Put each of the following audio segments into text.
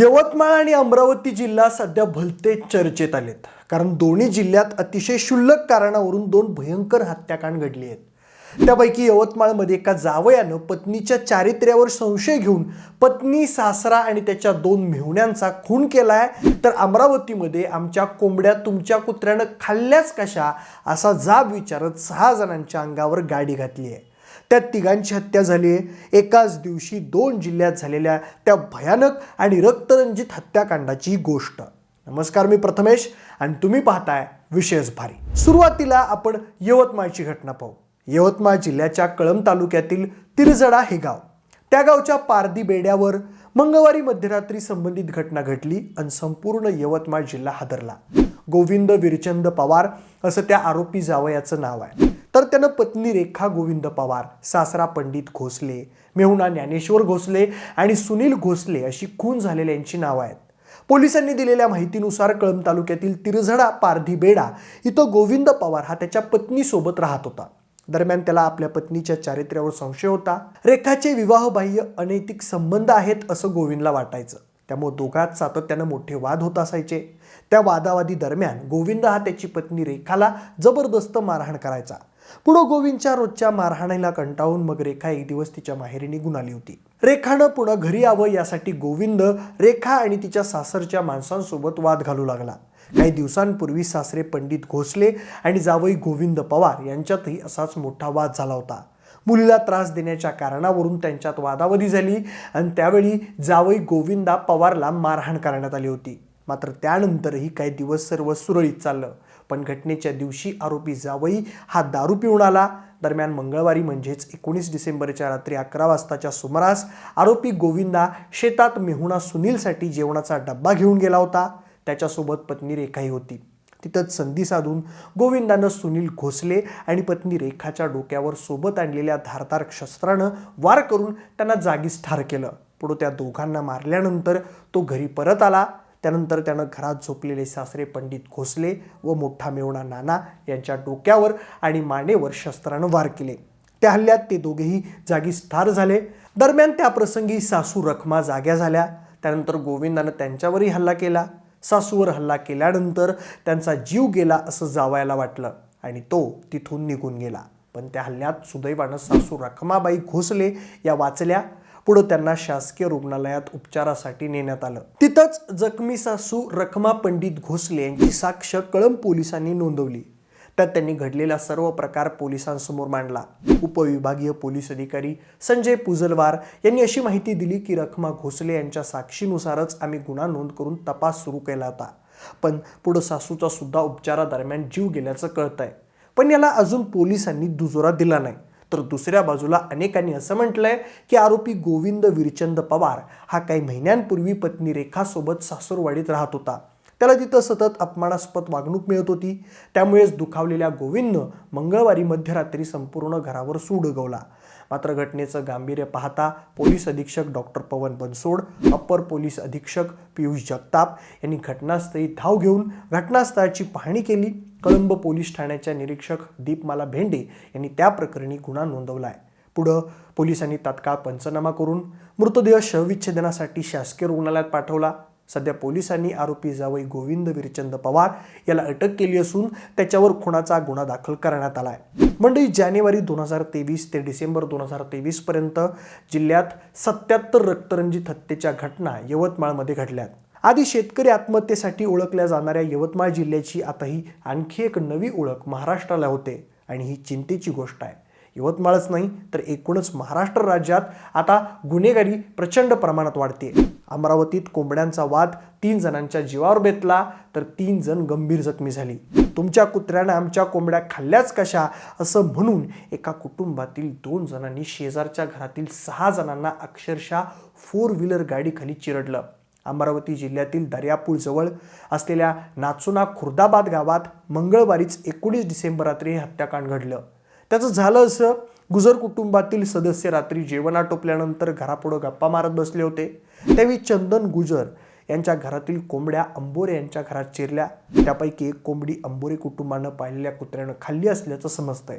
यवतमाळ आणि अमरावती जिल्हा सध्या भलते चर्चेत आलेत. कारण दोन्ही जिल्ह्यात अतिशय क्षुल्लक कारणावरून दोन भयंकर हत्याकांड घडली आहेत. त्यापैकी यवतमाळमध्ये एका जावयानं पत्नीच्या चारित्र्यावर संशय घेऊन पत्नी सासरा आणि त्याच्या दोन मेहुण्यांचा खून केलाय. तर अमरावतीमध्ये आमच्या कोंबड्या तुमच्या कुत्र्यानं खाल्ल्याच कशा असा जाब विचारत सहा जणांच्या अंगावर गाडी घातली आहे त्यात तिघांची हत्या झाली आहे एकाच दिवशी दोन जिल्ह्यात झालेल्या त्या भयानक आणि रक्तरंजित हत्याकांडाची गोष्ट. नमस्कार मी प्रथमेश आणि तुम्ही पाहताय विशेष भारी. सुरुवातीला आपण यवतमाळची घटना पाहू. यवतमाळ जिल्ह्याच्या कळंब तालुक्यातील तिरजडा हे गाव. त्या गावच्या पारदी बेड्यावर मंगळवारी मध्यरात्री संबंधित घटना घडली आणि संपूर्ण यवतमाळ जिल्हा हादरला. गोविंद विरचंद पवार असं त्या आरोपी जावयाचं नाव आहे. तर त्यानं पत्नी रेखा गोविंद पवार सासरा पंडित घोसले मेहुणा ज्ञानेश्वर घोसले आणि सुनील घोसले अशी खून झालेल्यांची नावं आहेत. पोलिसांनी दिलेल्या माहितीनुसार कळंब तालुक्यातील तिरझडा पारधी बेडा इथं गोविंद पवार हा त्याच्या पत्नीसोबत राहत होता. दरम्यान त्याला आपल्या पत्नीच्या चारित्र्यावर संशय होता. रेखाचे विवाहबाह्य अनैतिक संबंध आहेत असं गोविंदला वाटायचं. त्यामुळे दोघात सातत्यानं मोठे वाद होत असायचे. त्या वादावादी दरम्यान गोविंद हा त्याची पत्नी रेखाला जबरदस्त मारहाण करायचा. पुढं गोविंदच्या रोजच्या मारहाणीला कंटाळून मग रेखा एक दिवस तिच्या माहेरी निघून आली होती. रेखानं पुन्हा घरी यावं यासाठी गोविंद रेखा आणि तिच्या सासरच्या माणसांसोबत वाद घालू लागला. काही दिवसांपूर्वी सासरे पंडित घोसले आणि जावई गोविंद पवार यांच्यातही असाच मोठा वाद झाला होता. मुलीला त्रास देण्याच्या कारणावरून त्यांच्यात वादावधी झाली आणि त्यावेळी जावई गोविंदा पवारला मारहाण करण्यात आली होती. मात्र त्यानंतरही काही दिवस सर्व सुरळीत चाललं. पण घटनेच्या दिवशी आरोपी जावई हा दारू पिऊन आला. दरम्यान मंगळवारी म्हणजेच एकोणीस डिसेंबरच्या रात्री अकरा वाजताच्या सुमारास आरोपी गोविंदा शेतात मेहुणा सुनीलसाठी जेवणाचा डब्बा घेऊन गेला होता. त्याच्यासोबत पत्नी रेखाही होती. तिथंच संधी साधून गोविंदानं सुनील घोसले आणि पत्नी रेखाच्या डोक्यावर सोबत आणलेल्या धारदार शस्त्रानं वार करून त्यांना जागीच ठार केलं. पुढं त्या दोघांना मारल्यानंतर तो घरी परत आला. त्यानंतर त्यानं घरात झोपलेले सासरे पंडित घोसले व मोठा मेवणा नाना यांच्या डोक्यावर आणि मानेवर शस्त्रानं वार केले. त्या हल्ल्यात ते दोघेही जागीच ठार झाले. दरम्यान त्या प्रसंगी सासू रखमा जाग्या झाल्या. त्यानंतर गोविंदानं त्यांच्यावरही हल्ला केला. सासूवर हल्ला केल्यानंतर त्यांचा जीव गेला असं जावायला वाटलं आणि तो तिथून निघून गेला. पण त्या हल्ल्यात सुदैवानं सासू रखमाबाई घोसले या वाचल्या पुढं त्यांना शासकीय रुग्णालयात उपचारासाठी नेण्यात आलं. तिथंच जखमी सासू रखमा पंडित घोसले यांची साक्ष कळंब पोलिसांनी नोंदवली. त्यात त्यांनी घडलेला सर्व प्रकार पोलिसांसमोर मांडला. उपविभागीय पोलीस अधिकारी संजय पुजलवार यांनी अशी माहिती दिली की रखमा घोसले यांच्या साक्षीनुसारच आम्ही गुन्हा नोंद करून तपास सुरू केला होता. पण पुढं सासूचा सुद्धा उपचारादरम्यान जीव गेल्याचं कळतंय. पण याला अजून पोलिसांनी दुजोरा दिला नाही. तर दुसऱ्या बाजूला अनेकांनी असं म्हटलंय की आरोपी गोविंद विरचंद पवार हा काही महिन्यांपूर्वी पत्नी रेखासोबत सासूरवाडीत राहत होता. त्याला तिथं सतत अपमानास्पद वागणूक मिळत होती. त्यामुळेच दुखावलेल्या गोविंदनं मंगळवारी मध्यरात्री संपूर्ण घरावर सूड उगवला. मात्र घटनेचं गांभीर्य पाहता पोलीस अधीक्षक doctor Pavan Bansod upper police अधीक्षक पियुष जगताप यांनी घटनास्थळी धाव घेऊन घटनास्थळाची पाहणी केली. कळंब पोलीस ठाण्याच्या निरीक्षक दीपमाला भेंडे यांनी त्या प्रकरणी गुन्हा नोंदवला आहे पुढं पोलिसांनी तात्काळ पंचनामा करून मृतदेह शवविच्छेदनासाठी शासकीय रुग्णालयात पाठवला. सध्या पोलिसांनी आरोपी जावई गोविंद विरचंद पवार याला अटक केली असून त्याच्यावर खुनाचा गुन्हा दाखल करण्यात आला आहे मंडळी जानेवारी दोन हजार तेवीस ते डिसेंबर दोन हजार तेवीस पर्यंत जिल्ह्यात सत्याहत्तर रक्तरंजित हत्येच्या घटना यवतमाळमध्ये घडल्यात. आधी शेतकरी आत्महत्येसाठी ओळखल्या जाणाऱ्या यवतमाळ जिल्ह्याची आता ही आणखी एक नवी ओळख महाराष्ट्राला होते आणि ही चिंतेची गोष्ट आहे. यवतमाळच नाही तर एकूणच महाराष्ट्र राज्यात आता गुन्हेगारी प्रचंड प्रमाणात वाढते अमरावतीत कोंबड्यांचा वाद तीन जणांच्या जीवावर बेतला तर तीन जण गंभीर जखमी झाली. तुमच्या कुत्र्यानं आमच्या कोंबड्या खाल्ल्याच कशा? असं म्हणून एका कुटुंबातील दोन जणांनी शेजारच्या घरातील सहा जणांना अक्षरशः फोर व्हीलर गाडीखाली चिरडलं. अमरावती जिल्ह्यातील दर्यापूरजवळ असलेल्या नाचुना खुर्दाबाद गावात मंगळवारीच एकोणीस डिसेंबर रात्री हे हत्याकांड घडलं. त्याचं झालं असं गुजर कुटुंबातील सदस्य रात्री जेवण आटोपल्यानंतर घरापुढं गप्पा मारत बसले होते. त्यावेळी चंदन गुजर यांच्या घरातील कोंबड्या अंबोरे यांच्या घरात चिरल्या. त्यापैकी एक कोंबडी अंबोरे कुटुंबानं पाळलेल्या कुत्र्यानं खाल्ली असल्याचं समजतंय.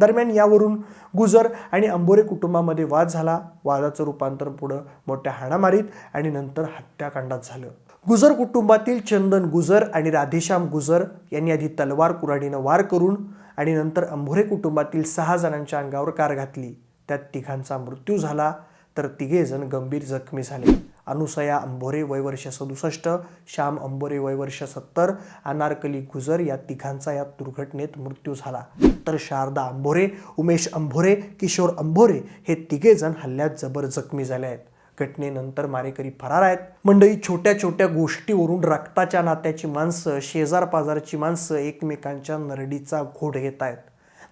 दरम्यान यावरून गुजर आणि अंबोरे कुटुंबामध्ये वाद झाला. वादाचं रूपांतर पुढं मोठ्या हाणामारीत आणि नंतर हत्याकांडात झालं. गुजर कुटुंबातील चंदन गुजर आणि राधेश्याम गुजर यांनी आधी तलवार कुराडीनं वार करून आणि नंतर अंभोरे कुटुंबातील सहा जणांच्या अंगावर कार घातली. त्यात तिघांचा मृत्यू झाला. तर तिघे जण गंभीर जखमी झाले. अनुसया अंभोरे वयवर्ष सदुसष्ट श्याम अंबोरे वयवर्ष सत्तर अनारकली गुजर या तिघांचा या दुर्घटनेत मृत्यू झाला. तर शारदा अंभोरे उमेश अंभोरे किशोर अंभोरे हे तिघे जण हल्ल्यात जबर जखमी झाले आहेत. घटनेनंतर मारेकरी फरार आहेत. मंडळी छोट्या छोट्या गोष्टीवरून रक्ताच्या नात्याची माणसं शेजार पाजारची माणसं एकमेकांच्या नरडीचा घोड घेत आहेत.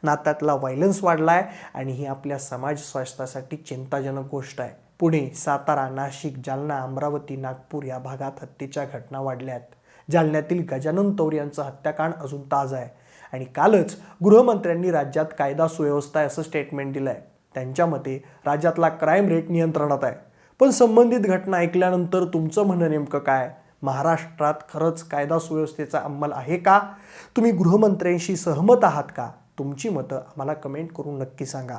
नात्यातला व्हायलन्स वाढला आहे आणि ही आपल्या समाज स्वास्थ्यासाठी चिंताजनक गोष्ट आहे. पुणे सातारा नाशिक जालना अमरावती नागपूर या भागात हत्येच्या घटना वाढल्या आहेत जालन्यातील गजानन तौर यांचं हत्याकांड अजून ताज आहे. आणि कालच गृहमंत्र्यांनी राज्यात कायदा सुव्यवस्था आहे असं स्टेटमेंट दिलं आहे त्यांच्या मते राज्यातला क्राईम रेट नियंत्रणात आहे. पण संबंधित घटना ऐकल्यानंतर तुमचं म्हणणं नेमकं काय? महाराष्ट्रात खरंच कायदा सुव्यवस्थेचा अंमल आहे का? तुम्ही गृहमंत्र्यांशी सहमत आहात का? तुमची मतं आम्हाला कमेंट करून नक्की सांगा.